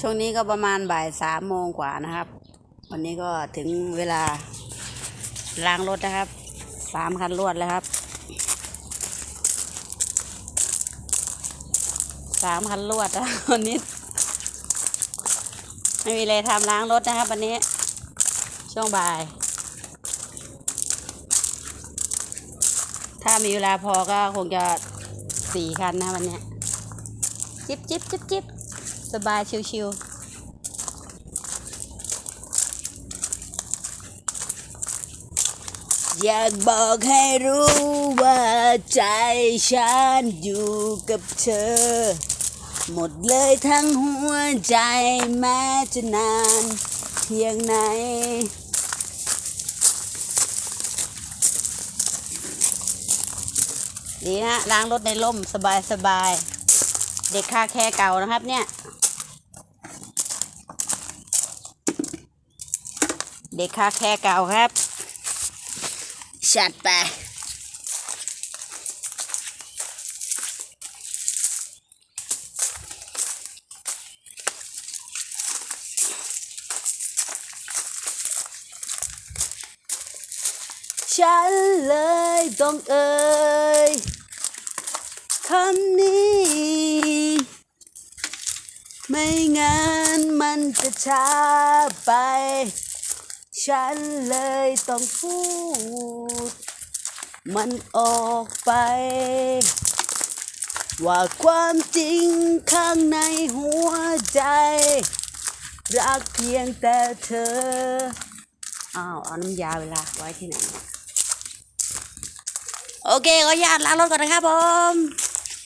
ช่วงนี้ก็ประมาณบ่ายสามโมงกว่านะครับ วันนี้ก็ถึงเวลาล้างรถนะครับสามคันรวดแล้วครับสามคันรวดนะวันนี้ ไม่มีอะไรทำล้างรถนะครับ วันนี้ ช่วงบ่าย ถ้ามีเวลาพอก็คงจะสี่คันนะวันนี้ จิบจิบจิบจิบ สบายชิวๆอยากบอกให้รู้ว่าใจฉันอยู่กับเธอ หมดเลยทั้งหัวใจแม้จะนานเพียงไหน ดีนะฮะล้างรถในร่มสบายสบาย เด็กคาแคร์เก่านะครับเนี่ย เด็กค่าแคร์เก่าครับชัดไปฉันเลยต้องเอ่ยคำนี้ ไม่งั้นมันจะช้าไป ฉันเลยต้องพูด มันออกไป ว่าความจริงข้างในหัวใจ รักเพียงแต่เธอ อ้าวเอาน้ำยาเวลาไว้ที่ไหน โอเคขออนุญาตล้างรถก่อนนะครับผม